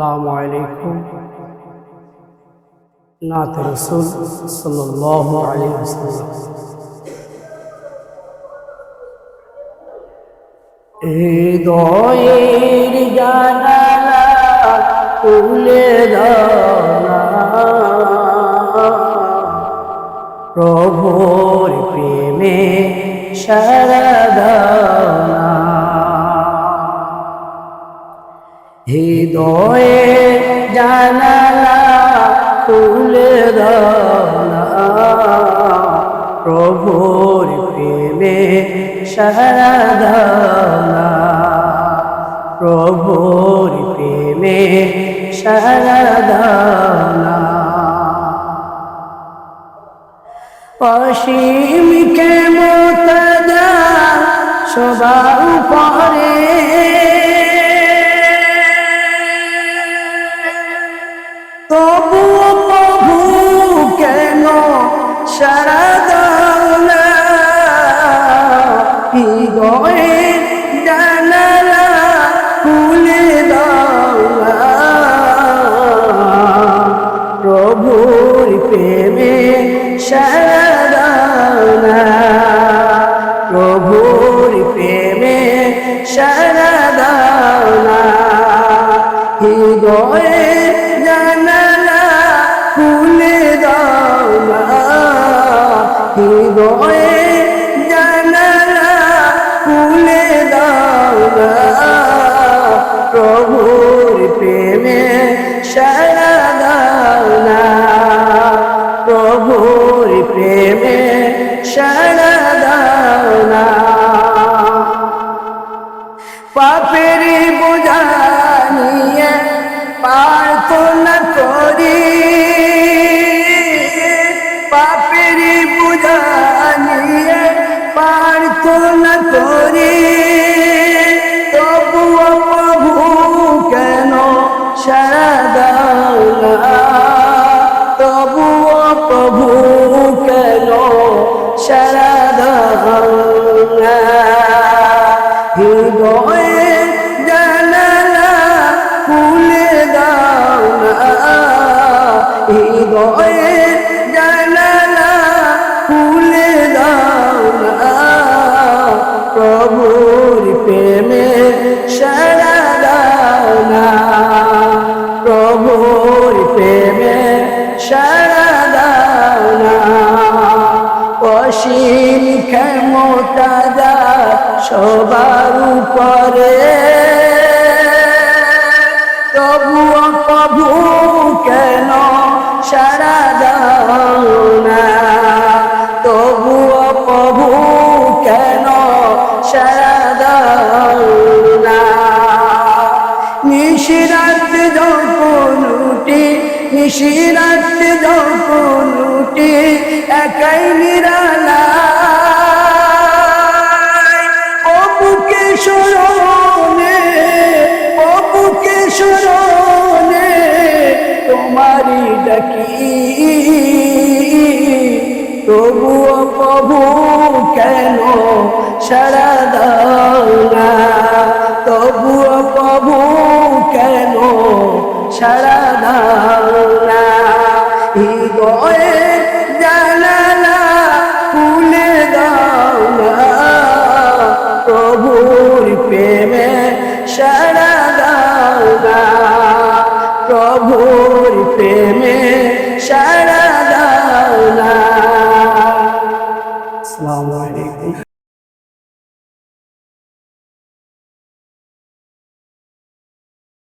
السلام عليكم نعت رسول صلى الله عليه وسلم হৃদয়ের জানালা খুলে দাও প্রভুর প্রেমে সারা হৃদয়ে জানালা খুলে দানা প্রভুর প্রেমে সারা দানা প্রভুর প্রেমে সারা দানা অসীম কেমতদা সবার পরে তবুও প্রভু কেন সারা হৃদয়ে জানালা খুলে প্রভুর প্রেমে সারা হৃদয়ে জানালা খুলে দাওলা প্রভুর প্রেমে সারা দাওলা প্রভুর প্রেমে সারা সারা দাও সারা দাও না। অসীম ক্ষমতা যা সবার উপরে। তবুও প্রভু কেন সারা দাও না? তবুও প্রভু কেন সারা দাও না? নিশিরাত নিশিরাত যখন উঠি একাই নিরালা অবুকে স্মরণে অবুকে স্মরণে তোমারি ডাকি। তবুও প্রভু কেন সারা দাও না? তবুও প্রভু কেন সারা দাও না হৃদয়ে জানালা খুলে দাও না। প্রভুর প্রেমে সারা দাও না। প্রভুর প্রেমে সারা দাও না। আসসালামু